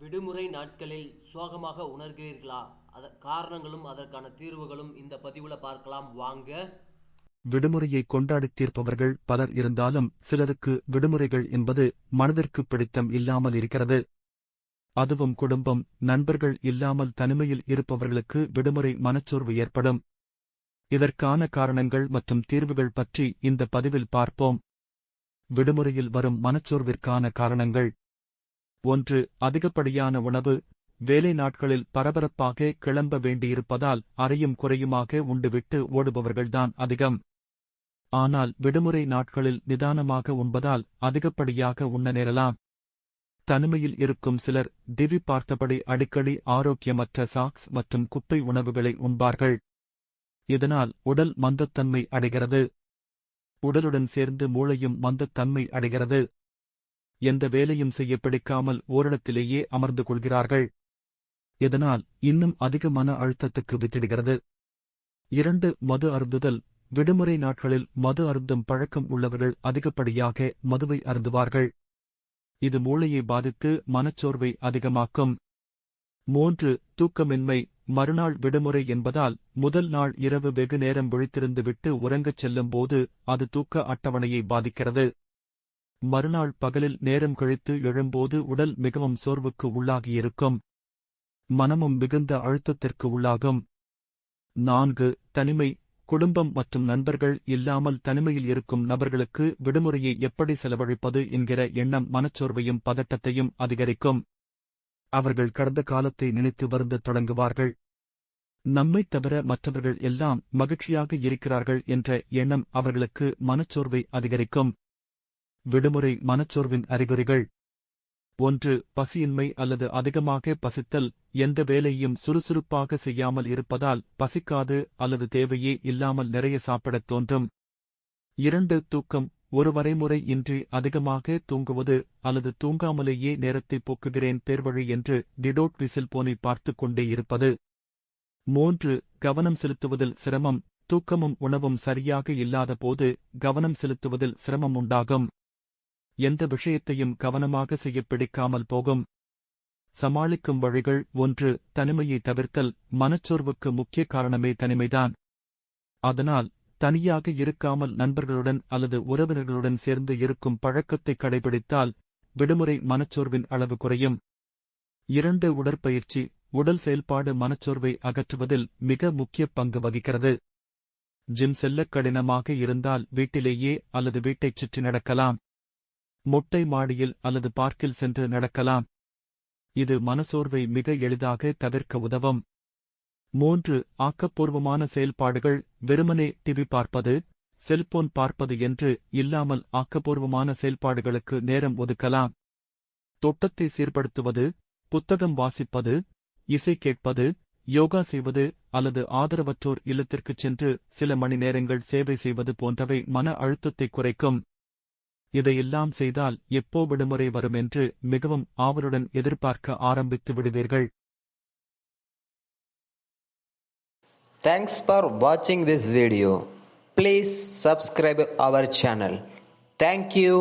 விடுமுறை நாட்களில் சோகமாக உணர்கிறீர்களா? அத காரணங்களும் அதற்கான தீர்வுகளும் இந்த பதிவுல பார்க்கலாம். வாங்க. விடுமுறையை கொண்டாடி தீர்ப்பவர்கள் பலர் இருந்தாலும் சிலருக்கு விடுமுறைகள் என்பது மனதிற்கு பிடித்தம் இல்லாமல் இருக்கிறது. அதுவும் குடும்பம் நண்பர்கள் இல்லாமல் தனிமையில் இருப்பவர்களுக்கு விடுமுறை மனச்சோர்வு ஏற்படும். இதற்கான காரணங்கள் மற்றும் தீர்வுகள் பற்றி இந்த பதிவில் பார்ப்போம். விடுமுறையில் வரும் மனச்சோர்விற்கான காரணங்கள். ஒன்று அதிகப்படியான உணவு வேலை நாட்களில் பரபரப்பாக கிளம்ப வேண்டியிருப்பதால் அறையும் குறையுமாக உண்டுவிட்டு ஓடுபவர்கள்தான் அதிகம். ஆனால் விடுமுறை நாட்களில் நிதானமாக உண்பதால் அதிகப்படியாக உண்ண நேரலாம். தனிமையில் இருக்கும் சிலர் திவி பார்த்தபடி அடிக்கடி ஆரோக்கியமற்ற சாக்ஸ் மற்றும் குப்பை உணவுகளை உண்பார்கள். இதனால் உடல் மந்தத்தன்மை அடைகிறது. உடலுடன் சேர்ந்து மூளையும் மந்தத்தன்மை அடைகிறது. எந்த வேலையும் செய்ய பிடிக்காமல் ஓரிடத்திலேயே அமர்ந்து கொள்கிறார்கள். இதனால் இன்னும் அதிக மன அழுத்தத்துக்கு வித்திடுகிறது. இரண்டு மது அருந்துதல். விடுமுறை நாட்களில் மது அருந்தும் பழக்கம் உள்ளவர்கள் அதிகப்படியாக மதுவை அருந்துவார்கள். இது மூளையை பாதித்து மனச்சோர்வை அதிகமாக்கும். மூன்று தூக்கமின்மை. மறுநாள் விடுமுறை என்பதால் முதல் நாள் இரவு வெகு நேரம் விழித்திருந்து விட்டு உறங்கச் செல்லும் போது அது தூக்க அட்டவணையை பாதிக்கிறது. மறுநாள் பகலில் நேரம் கழித்து எழும்போது உடல் மிகவும் சோர்வுக்கு உள்ளாகியிருக்கும். மனமும் மிகுந்த அழுத்தத்திற்கு உள்ளாகும். நான்கு தனிமை. குடும்பம் மற்றும் நண்பர்கள் இல்லாமல் தனிமையில் இருக்கும் நபர்களுக்கு விடுமுறையை எப்படி செலவழிப்பது என்கிற எண்ணம் மனச்சோர்வையும் பதட்டத்தையும் அதிகரிக்கும். அவர்கள் கடந்த காலத்தை நினைத்து வருந்து தொடங்குவார்கள். நம்மைத் தவிர மற்றவர்கள் எல்லாம் மகிழ்ச்சியாக இருக்கிறார்கள் என்ற எண்ணம் அவர்களுக்கு மனச்சோர்வை அதிகரிக்கும். விடுமுறை மனச்சோர்வின் அறிகுறிகள். ஒன்று பசியின்மை அல்லது அதிகமாக பசித்தல் எந்த வேலையும் சுறுசுறுப்பாக செய்யாமல் இருப்பதால் பசிக்காது அல்லது தேவையே இல்லாமல் நிறைய சாப்பிடத் தோன்றும். இரண்டு தூக்கம் ஒரு வரைமுறை இன்றி அதிகமாக தூங்குவது அல்லது தூங்காமலேயே நேரத்தை போக்குகிறேன் பேர்வழி என்று டிடோட் விசில் போனை பார்த்துக் கொண்டே இருப்பது. மூன்று கவனம் செலுத்துவதில் சிரமம் தூக்கமும் உணவும் சரியாக இல்லாத போது கவனம் செலுத்துவதில் சிரமம் உண்டாகும். எந்த விஷயத்தையும் கவனமாக செய்ய பிடிக்காமல் போகும். சமாளிக்கும் வழிகள் ஒன்று தனிமையை தவிர்த்தல் மனச்சோர்வுக்கு முக்கிய காரணமே தனிமைதான். அதனால் தனியாக இருக்காமல் நண்பர்களுடன் அல்லது உறவினர்களுடன் சேர்ந்து இருக்கும் பழக்கத்தை கடைபிடித்தால் விடுமுறை மனச்சோர்வின் அளவு குறையும். இரண்டு உடற்பயிற்சி உடல் செயல்பாடு மனச்சோர்வை அகற்றுவதில் மிக முக்கிய பங்கு வகிக்கிறது. ஜிம் செல்லக் கடினமாக இருந்தால் வீட்டிலேயே அல்லது வீட்டைச் சுற்றி நடக்கலாம். மொட்டை மாடியில் அல்லது பார்க்கில் சென்று நடக்கலாம். இது மனசோர்வை மிக எளிதாக தவிர்க்க உதவும். மூன்று ஆக்கப்பூர்வமான செயல்பாடுகள். வெறுமனே டிவி பார்ப்பது செல்போன் பார்ப்பது என்று இல்லாமல் ஆக்கப்பூர்வமான செயல்பாடுகளுக்கு நேரம் ஒதுக்கலாம். தோட்டத்தை சீர்படுத்துவது புத்தகம் வாசிப்பது இசை கேட்பது யோகா செய்வது அல்லது ஆதரவற்றோர் இல்லத்திற்குச் சென்று சில மணி நேரங்கள் சேவை செய்வது போன்றவை மன அழுத்தத்தை குறைக்கும். இதையெல்லாம் செய்தால் எப்போ விடுமுறை வரும் என்று மிகவும் ஆவலுடன் எதிர்பார்க்க ஆரம்பித்து விடுவீர்கள் தேங்க்ஸ் ஃபார் வாட்சிங் this video please subscribe our channel thank you